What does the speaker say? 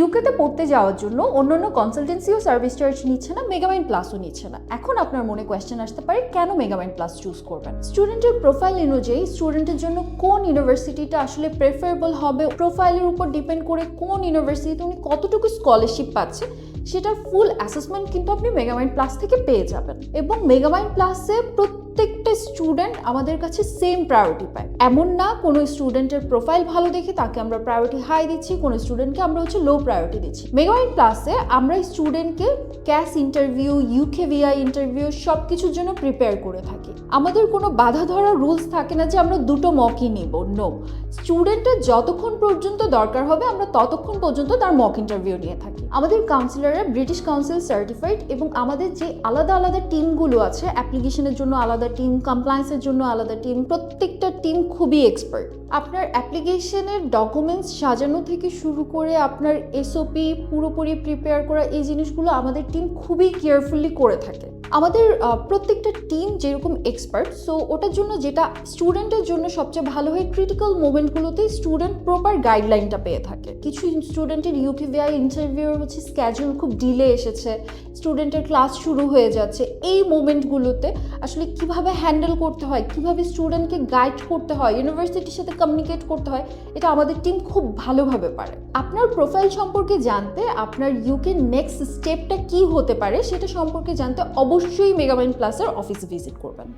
ইউকেতে পড়তে যাওয়ার জন্য অন্য অন্যান্য কনসালটেন্সিও সার্ভিস চার্জ নিচ্ছে না মেগামাইন্ড প্লাসও নিচ্ছে না। এখন আপনার মনে কোয়েশ্চেন আসতে পারে, কেন মেগামাইন্ড প্লাস চুজ করবেন? স্টুডেন্টের প্রোফাইল অনুযায়ী স্টুডেন্টের জন্য কোন ইউনিভার্সিটিটা আসলে প্রেফারেবল হবে? প্রোফাইলের উপর ডিপেন্ড করে কোন ইউনিভার্সিটিতে উনি কতটুকু স্কলারশিপ পাচ্ছে, সেটার ফুল অ্যাসেসমেন্ট কিন্তু আপনি মেগামাইন্ড প্লাস থেকে পেয়ে যাবেন। এবং মেগামাইন্ড প্লাসে প্রত্যেকটা স্টুডেন্ট আমাদের কাছে সেম প্রায়োরিটি পায়। এমন না কোনো স্টুডেন্টের প্রোফাইল ভালো দেখে তাকে আমরা প্রায়োরিটি হাই দিচ্ছি, কোনো স্টুডেন্টকে আমরা হচ্ছে লো প্রায়োরিটি দিচ্ছি। মেগামাইন্ড প্লাসে আমরা স্টুডেন্টকে CAS interview UK VI interview সব কিছুর জন্য প্রিপেয়ার করে থাকি। আমাদের কোনো বাধা ধরা রুলস থাকে না যে আমরা দুটো মকই নিব। নো স্টুডেন্টের যতক্ষণ পর্যন্ত দরকার হবে, আমরা ততক্ষণ পর্যন্ত তার মক ইন্টারভিউ নিয়ে থাকি। আমাদের কাউন্সিলররা ব্রিটিশ কাউন্সিল সার্টিফাইড এবং আমাদের যে আলাদা আলাদা টিমগুলো আছে অ্যাপ্লিকেশনের জন্য আলাদা টিম কমপ্লায়েন্সের জন্য আলাদা টিম প্রত্যেকটা টিম খুবই এক্সপার্ট আপনার অ্যাপ্লিকেশনের ডকুমেন্টস সাজানো থেকে শুরু করে আপনার এসওপি পুরোপুরি প্রিপেয়ার করা এই জিনিসগুলো আমাদের টিম খুবই কেয়ারফুলি করে থাকে। আমাদের প্রত্যেকটা টিম যেরকম এক্সপার্ট সো ওটার জন্য যেটা স্টুডেন্টের জন্য সবচেয়ে ভালো হয় ক্রিটিক্যাল মোমেন্টগুলোতে স্টুডেন্ট প্রপার গাইডলাইনটা পেয়ে থাকে। কিছু স্টুডেন্টের ইউকিভিআই ইন্টারভিউর হচ্ছে স্ক্যাজুল খুব ডিলে এসেছে স্টুডেন্টের ক্লাস শুরু হয়ে যাচ্ছে, এই মোমেন্টগুলোতে আসলে কীভাবে হ্যান্ডেল করতে হয়, কীভাবে স্টুডেন্টকে গাইড করতে হয় ইউনিভার্সিটির সাথে কমিউনিকেট করতে হয়, এটা আমাদের টিম খুব ভালোভাবে পারে। আপনার প্রোফাইল সম্পর্কে জানতে আপনার ইউকে নেক্সট স্টেপটা কি হতে পারে, সেটা সম্পর্কে জানতে অবশ্যই মেগামাইন্ড প্লাসের অফিসে ভিজিট করবেন।